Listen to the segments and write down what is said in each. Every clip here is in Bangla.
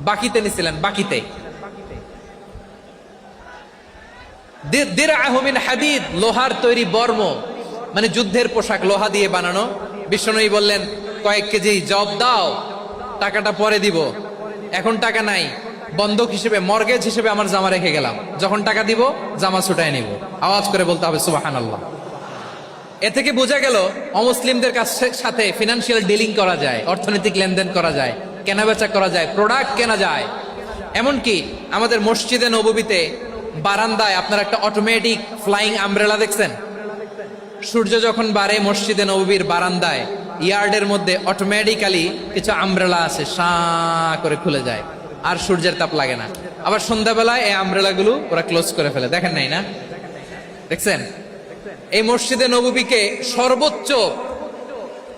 বাকিতে নিছিলেন, বাকিতে। দি- দিরআহু মিন হাদিদ, লোহার তৈরি বর্ম মানে যুদ্ধের পোশাক লোহা দিয়ে বানানো। বিষ্ণুই বললেন, কয়েক কেজি জব দাও, টাকাটা পরে দিব। এখন টাকা নাই, বন্ধক হিসেবে, মর্গেজ হিসেবে আমার জামা রেখে গেলাম। যখন টাকা দিব, জামা ছুটাই নিব। আওয়াজ করে বলতে হবে সুবাহান আল্লাহ এ থেকে বোঝা গেল, অমুসলিমদের কাছে সাথে ফিনান্সিয়াল ডিলিং করা যায়, অর্থনৈতিক লেনদেন করা যায়। কেনাবেচা করা যায় প্রোডাক্ট কেনা যায়। এমনকি আমাদের মসজিদে নববীতে বারান্দায় আপনার একটা অটোমেটিক ফ্লাইং আমব্রেলা দেখছেন? সূর্য যখন বাড়ে মসজিদে নববীর বারান্দায়, ইয়ার্ডের মধ্যে অটোমেটিক্যালি কিছু আমব্রেলা আছে সা করে খুলে যায়। আর সূর্যের তাপ লাগে না। আবার সন্ধ্যাবেলায় এই আমব্রেলাগুলো ওরা ক্লোজ করে ফেলে। দেখেন নাই না? দেখছেন? এই মসজিদে নববীকে সর্বোচ্চ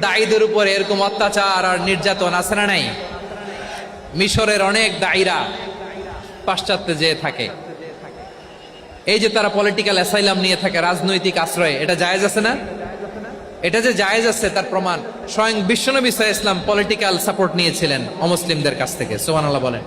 দায়ীদের উপরে এরকম অত্যাচার আর নির্যাতন আছে না নাই? মিশরের অনেক দায়ীরা পাশ্চাত্যে যেয়ে থাকে। এই যে তারা পলিটিক্যাল অ্যাসাইলাম নিয়ে থাকে, রাজনৈতিক আশ্রয়, এটা জায়েজ আছে না? এটা যে জায়েজ আছে, তার প্রমাণ স্বয়ং বিশ্বনবী সাহা ইসলাম পলিটিক্যাল সাপোর্ট নিয়েছিলেন অমুসলিমদের কাছ থেকে। সোহান আল্লাহ বলেন।